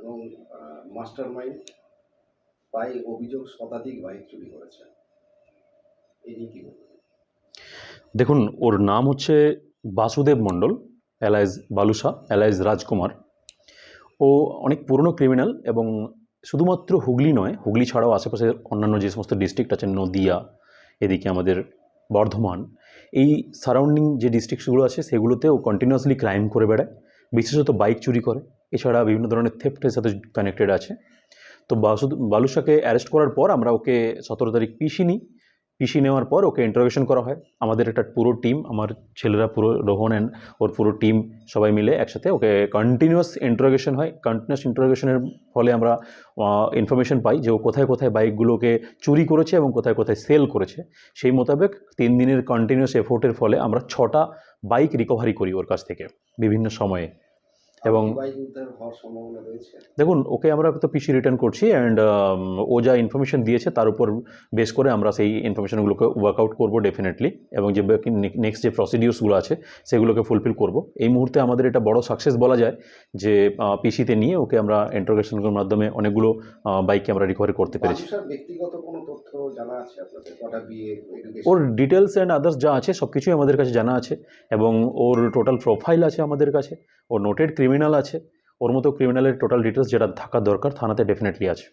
এবং master mind প্রায় অভিযোগ শতাধিক বাইক চুরি করেছে। এই দেখুন, ওর নাম হচ্ছে বাসুদেব মণ্ডল অ্যালাইজ বালুসা অ্যালাইজ রাজকুমার। ও অনেক পুরনো ক্রিমিনাল এবং শুধুমাত্র হুগলি নয়, হুগলি ছাড়াও আশেপাশের অন্যান্য যে সমস্ত ডিস্ট্রিক্ট আছে, নদিয়া, এদিকে আমাদের বর্ধমান, এই সারাউন্ডিং যে ডিস্ট্রিক্টসগুলো আছে সেগুলোতে ও কন্টিনিউয়াসলি ক্রাইম করে বেড়ায়। বিশেষত বাইক চুরি করে। এছাড়া বিভিন্ন ধরনের থেফটের সাথে কানেক্টেড আছে। তো বাসু বালুশাকে অ্যারেস্ট করার পর আমরা ওকে সতেরো তারিখ পিসি নিই পিসি নেওয়ার পর ওকে ইন্টারোগেশন করা হয়। আমাদের একটা পুরো টিম আমার ছেলেরা পুরো রোহন অ্যান্ড ওর পুরো টিম সবাই মিলে একসাথে ওকে কন্টিনিউয়াস ইন্টারোগেশন হয়। কন্টিনিউয়াস ইন্টারোগেশনের ফলে আমরা ইনফরমেশন পাই যে ও কোথায় কোথায় বাইকগুলোকে চুরি করেছে এবং কোথায় কোথায় সেল করেছে। সেই মোতাবেক তিন দিনের কন্টিনিউয়াস এফোর্টের ফলে আমরা ছটা বাইক রিকভারি করি ওর কাছ থেকে বিভিন্ন সময়ে। এবং দেখুন ওকে আমরা তো পিসি রিটার্ন করছি অ্যান্ড ও যা ইনফরমেশন দিয়েছে তার উপর বেস করে আমরা সেই ইনফরমেশনগুলোকে ওয়ার্কআউট করব ডেফিনেটলি এবং যে নেক্সট যে প্রসিডিউসগুলো আছে সেগুলোকে ফুলফিল করব। এই মুহূর্তে আমাদের এটা বড় সাকসেস বলা যায় যে পিসিতে নিয়ে ওকে আমরা ইন্টারোগেশনের মাধ্যমে অনেকগুলো বাইককে আমরা রিকভারি করতে পেরেছি। ব্যক্তিগত কোনো তথ্য জানা আছে আপনাদের? কটা বিয়ে ওর ডিটেলস অ্যান্ড আদার্স যা আছে সব কিছুই আমাদের কাছে জানা আছে এবং ওর টোটাল প্রোফাইল আছে আমাদের কাছে। ওর নোটেড ক্রিমিনাল আছে। ওর মতো ক্রিমিনালের টোটাল ডিটেলস যেটা থাকা দরকার থানাতে ডেফিনেটলি আছে।